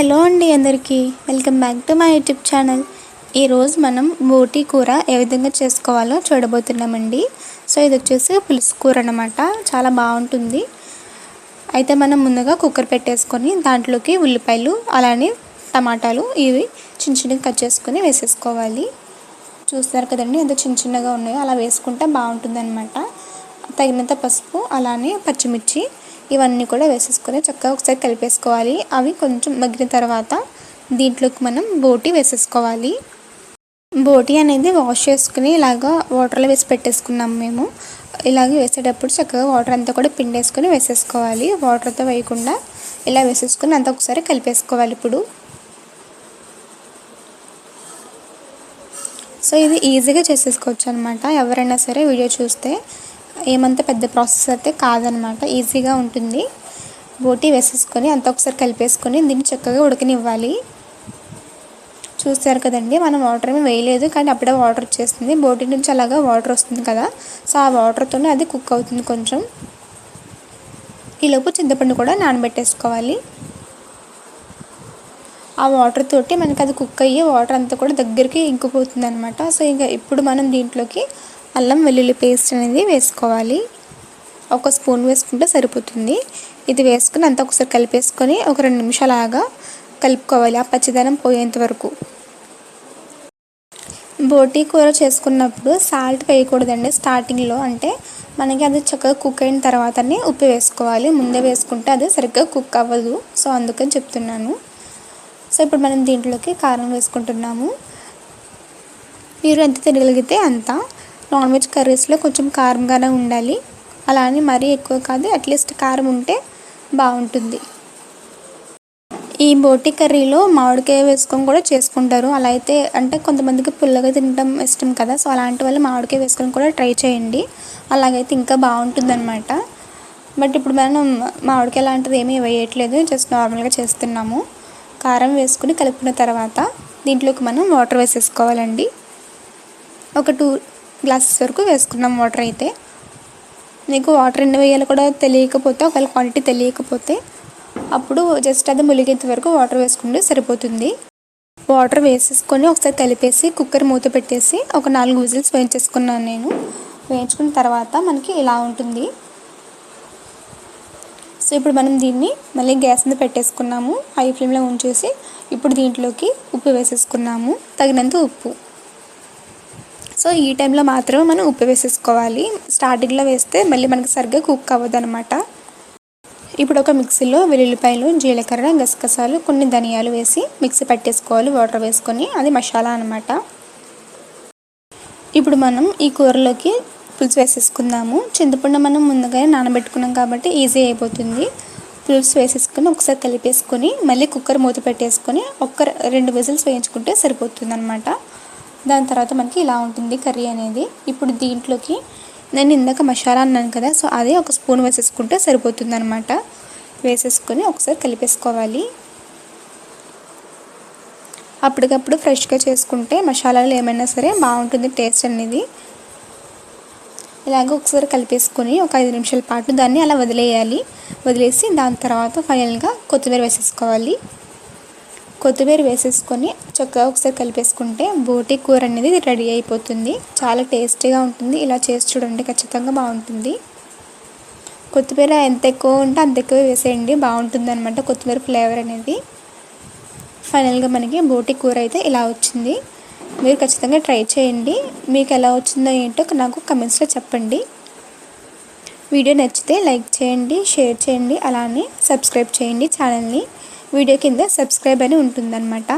Hello అండి అందరికీ. Welcome back to my YouTube channel. ఈరోజు మనం బోటీ కూర ఏ విధంగా చేసుకోవాలో చూడబోతున్నామండి. సో ఇది వచ్చేసి పులుసు కూర అనమాట చాలా బాగుంటుంది. అయితే మనం ముందుగా కుక్కర్ పెట్టేసుకొని దాంట్లోకి ఉల్లిపాయలు అలానే టమాటాలు ఇవి చిన్న చిన్నగా కట్ చేసుకొని వేసేసుకోవాలి. చూస్తారు కదండి ఎంత చిన్న చిన్నగా ఉన్నాయో అలా వేసుకుంటే బాగుంటుంది అనమాట తగినంత పసుపు అలానే పచ్చిమిర్చి ఇవన్నీ కూడా వేసేసుకొని చక్కగా ఒకసారి కలిపేసుకోవాలి. అవి కొంచెం మగ్గిన తర్వాత దీంట్లోకి మనం బోటి వేసేసుకోవాలి. బోటి అనేది వాష్ చేసుకుని ఇలాగా వాటర్లో వేసి పెట్టేసుకున్నాం మేము. ఇలాగే వేసేటప్పుడు చక్కగా వాటర్ అంతా కూడా పిండేసుకొని వేసేసుకోవాలి. వాటర్తో వేయకుండా ఇలా వేసేసుకుని అంతా ఒకసారి కలిపేసుకోవాలి ఇప్పుడు. సో ఇది ఈజీగా చేసేసుకోవచ్చు అనమాట ఎవరైనా సరే వీడియో చూస్తే ఏమంత పెద్ద ప్రాసెస్ అయితే కాదనమాట. ఈజీగా ఉంటుంది. బోటి వేసేసుకొని అంత ఒకసారి కలిపేసుకొని దీన్ని చక్కగా ఉడకనివ్వాలి. చూస్తారు కదండి మనం వాటర్ ఏమి వేయలేదు కానీ అప్పుడే వాటర్ వచ్చేస్తుంది. బోటి నుంచి అలాగా వాటర్ వస్తుంది కదా సో ఆ వాటర్తోనే అది కుక్ అవుతుంది కొంచెం. ఈలోపు చింతపండు కూడా నానబెట్టేసుకోవాలి. ఆ వాటర్ తోటి మనకి అది కుక్ అయ్యి వాటర్ అంతా కూడా దగ్గరికి ఇంకిపోతుంది అనమాట సో ఇంకా ఇప్పుడు మనం దీంట్లోకి అల్లం వెల్లుల్లి పేస్ట్ అనేది వేసుకోవాలి. ఒక స్పూన్ వేసుకుంటే సరిపోతుంది. ఇది వేసుకుని అంతా ఒకసారి కలిపేసుకొని ఒక రెండు నిమిషాలాగా కలుపుకోవాలి. ఆ పచ్చిదనం పోయేంత వరకు. బోటీ కూర చేసుకున్నప్పుడు సాల్ట్ వేయకూడదండి స్టార్టింగ్లో. అంటే మనకి అది చక్కగా కుక్ అయిన తర్వాతనే ఉప్పు వేసుకోవాలి. ముందే వేసుకుంటే అది సరిగ్గా కుక్ అవ్వదు. సో అందుకని చెప్తున్నాను. సో ఇప్పుడు మనం దీంట్లోకి కారం వేసుకుంటున్నాము. మీరు ఎంత తినగలిగితే అంత. నాన్ వెజ్ కర్రీస్లో కొంచెం కారంగానే ఉండాలి. అలా అని మరీ ఎక్కువ కాదు అట్లీస్ట్ కారం ఉంటే బాగుంటుంది. ఈ బోటి కర్రీలో మామిడికాయ వేసుకొని కూడా చేసుకుంటారు. అలా అయితే అంటే కొంతమందికి పుల్లగా తినడం ఇష్టం కదా సో అలాంటి వాళ్ళు మామిడికాయ వేసుకొని కూడా ట్రై చేయండి. అలాగైతే ఇంకా బాగుంటుంది అనమాట బట్ ఇప్పుడు మనం మామిడికాయ లాంటిది ఏమీ వేయట్లేదు జస్ట్ నార్మల్గా చేస్తున్నాము. కారం వేసుకుని కలుపుకున్న తర్వాత దీంట్లోకి మనం వాటర్ వేసేసుకోవాలండి. ఒక టూ గ్లాసెస్ వరకు వేసుకున్నాం వాటర్ అయితే. మీకు వాటర్ ఎన్ని వేయాలో కూడా తెలియకపోతే ఒకవేళ క్వాంటిటీ తెలియకపోతే అప్పుడు జస్ట్ అది ములిగేంత వరకు వాటర్ వేసుకుంటే సరిపోతుంది. వాటర్ వేసేసుకొని ఒకసారి కలిపేసి కుక్కర్ మూత పెట్టేసి ఒక నాలుగు విజిల్స్ వేయించేసుకున్నాను నేను. వేయించుకున్న తర్వాత మనకి ఇలా ఉంటుంది. సో ఇప్పుడు మనం దీన్ని మళ్ళీ గ్యాస్ మీద పెట్టేసుకున్నాము. హై ఫ్లేమ్లో ఉంచేసి ఇప్పుడు దీంట్లోకి ఉప్పు వేసేసుకున్నాము. తగినంత ఉప్పు. సో ఈ టైంలో మాత్రమే మనం ఉప్పు వేసేసుకోవాలి. స్టార్టింగ్లో వేస్తే మళ్ళీ మనకి సరిగ్గా కుక్ అవ్వదు అనమాట ఇప్పుడు ఒక మిక్సీలో వెల్లుల్లిపాయలు జీలకర్ర గసగసాలు కొన్ని ధనియాలు వేసి మిక్సీ పట్టేసుకోవాలి వాటర్ వేసుకొని. అది మసాలా అనమాట ఇప్పుడు మనం ఈ కూరలోకి పులుసు వేసేసుకుందాము. చింతపండు మనం ముందుగానే నానబెట్టుకున్నాం కాబట్టి ఈజీ అయిపోతుంది. పులుసు వేసేసుకొని ఒకసారి కలిపేసుకొని మళ్ళీ కుక్కర్ మూత పెట్టేసుకొని ఒక్క రెండు విజిల్స్ వేయించుకుంటే సరిపోతుంది అనమాట దాని తర్వాత మనకి ఇలా ఉంటుంది కర్రీ అనేది. ఇప్పుడు దీంట్లోకి నేను ఇందాక మసాలా అన్నాను కదా సో అదే ఒక స్పూన్ వేసేసుకుంటే సరిపోతుంది అనమాట వేసేసుకొని ఒకసారి కలిపేసుకోవాలి. అప్పటికప్పుడు ఫ్రెష్గా చేసుకుంటే మసాలాలు ఏమైనా సరే బాగుంటుంది టేస్ట్ అనేది. ఇలాగ ఒకసారి కలిపేసుకొని ఒక ఐదు నిమిషాల పాటు దాన్ని అలా వదిలేయాలి. వదిలేసి దాని తర్వాత ఫైనల్గా కొత్తిమీర వేసేసుకోవాలి. కొత్తిమీర వేసేసుకొని చక్కగా ఒకసారి కలిపేసుకుంటే బోటి కూర అనేది రెడీ అయిపోతుంది. చాలా టేస్టీగా ఉంటుంది. ఇలా చేసి చూడండి ఖచ్చితంగా బాగుంటుంది. కొత్తిమీర ఎంత ఎక్కువ ఉంటే అంత ఎక్కువ వేసేయండి. బాగుంటుంది అనమాట కొత్తిమీర ఫ్లేవర్ అనేది. ఫైనల్గా మనకి బోటి కూర అయితే ఇలా వచ్చింది. మీరు ఖచ్చితంగా ట్రై చేయండి. మీకు ఎలా వచ్చిందో ఏంటో నాకు కమెంట్స్లో చెప్పండి. వీడియో నచ్చితే లైక్ చేయండి షేర్ చేయండి అలానే సబ్స్క్రైబ్ చేయండి ఛానల్ని. వీడియో కింద సబ్స్క్రైబ్ అని ఉంటుందన్నమాట.